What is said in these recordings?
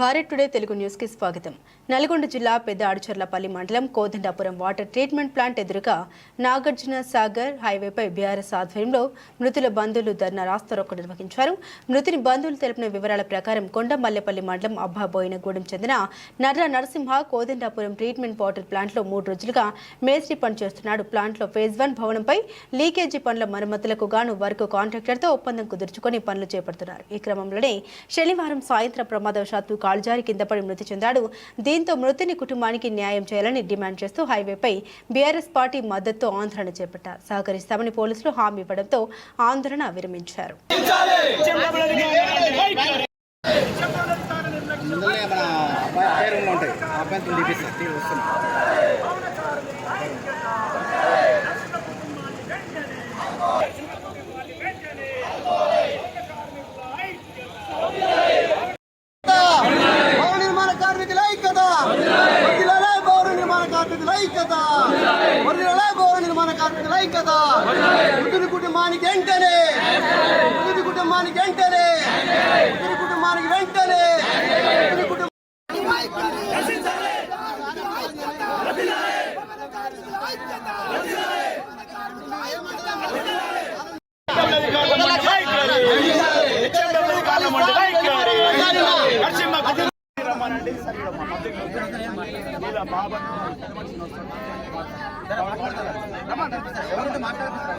Bharat today Telugu న్యూస్కి స్వాగతం. నల్గొండ జిల్లా పెద్ద ఆడుచర్లపల్లి మండలం కోదండాపురం వాటర్ ట్రీట్మెంట్ ప్లాంట్ ఎదురుగా నాగార్జున సాగర్ హైవేపై బీఆర్ఎస్ ఆధ్వర్యంలో మృతుల బంధువులు ధర్నా రాస్తారోకో నిర్వహించారు. మృతుని బంధువులు తెలిపిన వివరాల ప్రకారం కొండమల్లెపల్లి మండలం అబ్బాబోయినగూడెం చెందిన నర్ర నరసింహ కోదండాపురం ట్రీట్మెంట్ వాటర్ ప్లాంట్లో మూడు రోజులుగా మేస్త్రి పనిచేస్తున్నాడు ప్లాంట్లో ఫేజ్ వన్ భవనంపై లీకేజీ పనుల మరమ్మతులకు గాను వర్క్ కాంట్రాక్టర్తో ఒప్పందం కుదుర్చుకొని పనులు చేపడుతున్నారు. ఈ క్రమంలోనే శనివారం సాయంత్రం ప్రమాదవశాత్తు కాలుజారి కింద పడి మృతి చెందాడు. దీంతో మృతుని కుటుంబానికి న్యాయం చేయాలని డిమాండ్ చేస్తూ హైవేపై బీఆర్ఎస్ పార్టీ మద్దతు ఆందోళన చేపట్టారు. సహకరిస్తామని పోలీసులు హామీ ఇవ్వడంతో ఆందోళన విరమించారు. ముందులే మన అబ్బాయి అబ్బాయి రూమ్లో ఉంటాయి అబ్బాయిని తీపిస్తాను వస్తున్నాం భవన నిర్మాణ కార్మికుల ఐక్యత వర్ధిల్లాలే భవన నిర్మాణ కార్మికుల ఐక్యత వర్ధిల్లాలే భవన నిర్మాణ కార్మికుల ఐక్యత. మృతుని కుటుంబానికి వెంటనే. మృతుని కుటుంబానికి వెంటనే. మృతుని కుటుంబానికి వెంటనే. మృతుని కుటుంబ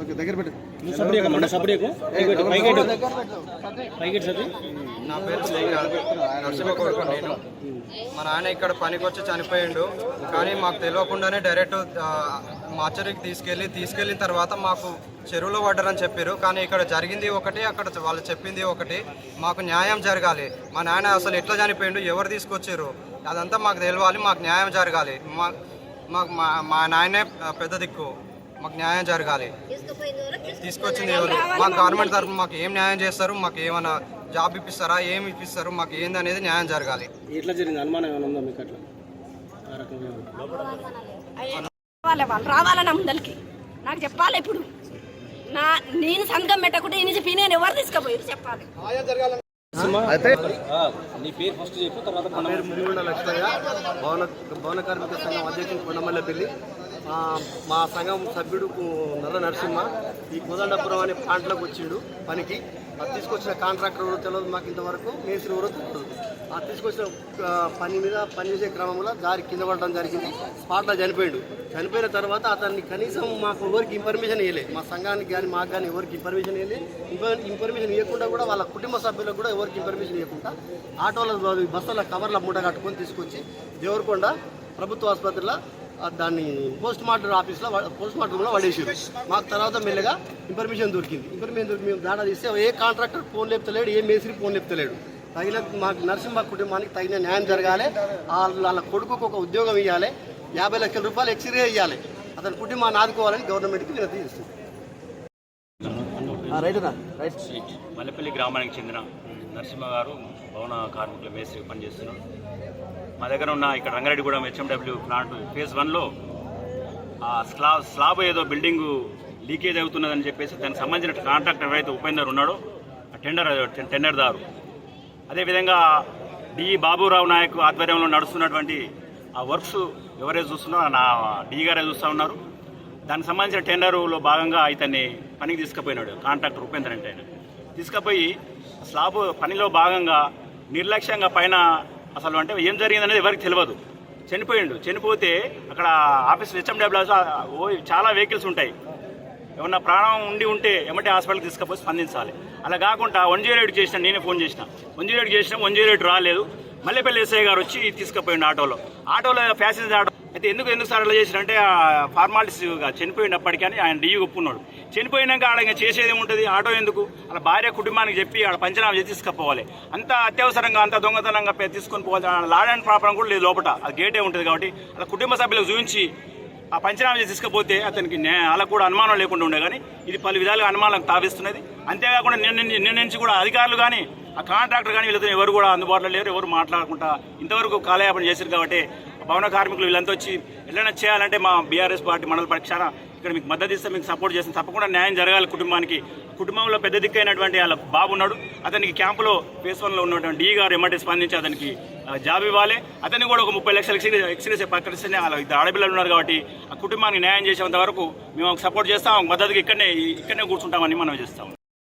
ఓకే దగ్గర పెట్టు. నా పేరు నేను. మా నాన్న ఇక్కడ పనికి వచ్చి చనిపోయిండు. కానీ మాకు తెలియకుండానే డైరెక్ట్ ఆ, మార్చరీకి తీసుకెళ్ళి తీసుకెళ్ళిన తర్వాత మాకు చెరువులో పడ్డారని చెప్పారు కానీ ఇక్కడ జరిగింది ఒకటి అక్కడ వాళ్ళు చెప్పింది ఒకటి. మాకు న్యాయం జరగాలి. మా నాన్న అసలు ఎట్లా చనిపోయిండు ఎవరు తీసుకొచ్చారు అదంతా మాకు తెలియాలి మాకు న్యాయం జరగాలి. మా మాకు మా మా నాయనే పెద్ద దిక్కు. మాకు న్యాయం జరగాలి. తీసుకొచ్చింది ఎవరు? మా గవర్నమెంట్ తరఫున మాకు ఏం న్యాయం చేస్తారు? మాకు ఏమైనా జాబ్ ఇప్పిస్తారా? ఏమి ఇప్పిస్తారు? మాకు ఏంది అనేది న్యాయం జరగాలి. ఎట్లా జరిగింది? అనుమానం ఏమైనా ఉందా మీకు అట్లా? రావాలి వాళ్ళు. రావాలని ముందరికి నాకు చెప్పాలి ఇప్పుడు. నా నేను సంతకం పెట్టకుండా ఈయన చెప్పి నేను ఎవరు తీసుకుపోయారు? చెప్పాలి. నీ పేరు ఫస్ట్ చెప్పు తర్వాత నా పేరు మురిగొండ లక్ష్మయ్య భవన భవన కార్మిక సంఘం అధ్యక్షుడు కొండమల్లపల్లి మా సంఘం సభ్యుడు నర్ర నరసింహ ఈ కోదండపురం అనే ప్లాంట్లోకి వచ్చిండు పనికి. అది తీసుకొచ్చిన కాంట్రాక్టర్ ఎవరో తెలియదు మాకు ఇంతవరకు. మేస్త్రి ఎవరో తెలియదు ఆ తీసుకొచ్చిన పని మీద పనిచేసే క్రమంలో దారి కింద పడడం జరిగింది. స్పాట్లో చనిపోయాడు. చనిపోయిన తర్వాత అతన్ని కనీసం మాకు ఎవరికి ఇన్ఫర్మేషన్ ఇవ్వలే మా సంఘానికి కానీ మాకు కానీ ఎవరికి ఇన్ఫర్మేషన్ ఇవ్వలే ఇన్ఫర్మేషన్ ఇవ్వకుండా కూడా వాళ్ళ కుటుంబ సభ్యులకు కూడా ఎవరికి ఇన్ఫర్మేషన్ ఇవ్వకుండా ఆటోల బస్సుల కవర్ల మూట కట్టుకొని తీసుకొచ్చి దేవరకొండ ప్రభుత్వ ఆసుపత్రిలో దాన్ని పోస్ట్ మార్టం ఆఫీస్లో పోస్ట్ మార్టంలో పడేసారు మాకు తర్వాత మెల్లగా ఇన్ఫర్మేషన్ దొరికింది. ఇన్ఫర్మేషన్ దొరికి మేము దాడా తీస్తే ఏ కాంట్రాక్టర్ ఫోన్ లేపుతలేడు ఏ మేస్త్రి ఫోన్ లేపుతలేడు. తగిన మాకు నరసింహ కుటుంబానికి తగిన న్యాయం జరగాలి. వాళ్ళ వాళ్ళ కొడుకుకు ఒక ఉద్యోగం ఇవ్వాలి యాభై లక్షల రూపాయలు ఎక్స్రే ఇవ్వాలి అతని కుటుంబాన్ని ఆదుకోవాలని గవర్నమెంట్కి వినతి చేస్తుంది. మల్లెపల్లి గ్రామానికి చెందిన నరసింహ గారు భవన కార్మికుల మేస్త్రి పనిచేస్తున్నారు. మా దగ్గర ఉన్న ఇక్కడ రంగారెడ్డిగూడెం హెచ్ఎండబ్ల్యూ ప్లాంట్ ఫేజ్ వన్లో ఆ స్లాబ్ స్లాబ్ ఏదో బిల్డింగ్ లీకేజ్ అవుతున్నదని చెప్పేసి దానికి సంబంధించిన కాంట్రాక్టర్ ఎవరైతే ఉపేందర్ ఉన్నాడో ఆ టెండర్ టెండర్దారు అదేవిధంగా డి బాబురావు నాయక్ ఆధ్వర్యంలో నడుస్తున్నటువంటి ఆ వర్క్స్ ఎవరైతే చూస్తున్నారో నా డి గారే చూస్తూ ఉన్నారు. దానికి సంబంధించిన టెండర్లో భాగంగా ఇతన్ని పనికి తీసుకుపోయినాడు కాంట్రాక్టర్ ఉపేందర్ అంటే ఆయన. తీసుకుపోయి స్లాబ్ పనిలో భాగంగా నిర్లక్ష్యంగా పైన అసలు అంటే ఏం జరిగిందనేది ఎవరికి తెలియదు చనిపోయిండు. చనిపోతే అక్కడ ఆఫీస్ హెచ్ఎండబ్ల్యూస్ ఓ చాలా వెహికల్స్ ఉంటాయి. ఏమన్నా ప్రాణం ఉండి ఉంటే ఎమ్మటే హాస్పిటల్కి తీసుకుపోయి స్పందించాలి. అలా కాకుండా వన్ జీరో ఎయిట్ చేసిన నేనే ఫోన్ చేసిన. వన్ జీరో ఎయిట్ చేసిన వన్ జీరో ఎయిట్ రాలేదు. మల్లెపల్లి ఎస్ఐ గారు వచ్చి తీసుకుపోయిండు ఆటోలో. ఆటోలో ప్యాసింజర్ ఆటో అయితే ఎందుకు ఎందుకు సార్ అలా చేసినంటే ఫార్మాలిటీస్గా చనిపోయినప్పటికీ అని ఆయన డియ్యి ఒప్పుకున్నాడు. చనిపోయినాక ఆడ ఇంకా చేసేది ఉంటుంది ఆటో ఎందుకు? అలా భార్య కుటుంబానికి చెప్పి ఆడ పంచనామా చేసి తీసుకుపోవాలి. అంత అత్యవసరంగా అంత దొంగతనంగా తీసుకొని పోవాలి. లాడ్ అండ్ ప్రాబ్లం కూడా లేదు లోపల. అది గేటే ఉంటుంది కాబట్టి అలా కుటుంబ సభ్యులకు చూపించి ఆ పంచనామా చేసి తీసుకపోతే అతనికి న్యాయ వాళ్ళకు కూడా అనుమానం లేకుండా ఉండే. కానీ ఇది పలు విధాలుగా అనుమానం తావిస్తున్నది. అంతేకాకుండా నిన్న నిన్న నుంచి కూడా అధికారులు కానీ ఆ కాంట్రాక్టర్ కానీ వీళ్ళతో ఎవరు కూడా అందుబాటులో లేరు ఎవరు మాట్లాడకుండా ఇంతవరకు కాలయాపన చేశారు కాబట్టి భవన కార్మికులు వీళ్ళంతా వచ్చి ఎట్లైనా చేయాలంటే మా బీఆర్ఎస్ పార్టీ మండల పరీక్ష ఇక్కడ మీకు మద్దతు ఇస్తే మీకు సపోర్ట్ చేస్తాం. తప్పకుండా న్యాయం జరగాలి కుటుంబానికి. కుటుంబంలో పెద్ద దిక్కైనటువంటి వాళ్ళ బాబు ఉన్నాడు. అతనికి క్యాంపులో ఫేస్ వన్లో ఉన్నటువంటి ఈ గారు ఎమ్మటి స్పందించి అతనికి జాబ్ ఇవ్వాలి. అతనికి కూడా ఒక ముప్పై లక్షల ఎక్స్గ్రేస్ ఎక్స్గ్రేస్ ప్రకటిస్తేనే వాళ్ళ ఇద్దరు ఆడపిల్లలు ఉన్నారు కాబట్టి ఆ కుటుంబానికి న్యాయం చేసేంత వరకు మేము సపోర్ట్ చేస్తాం. మద్దతుకి ఇక్కడనే ఇక్కడనే కూర్చుంటామని మనం చేస్తాం.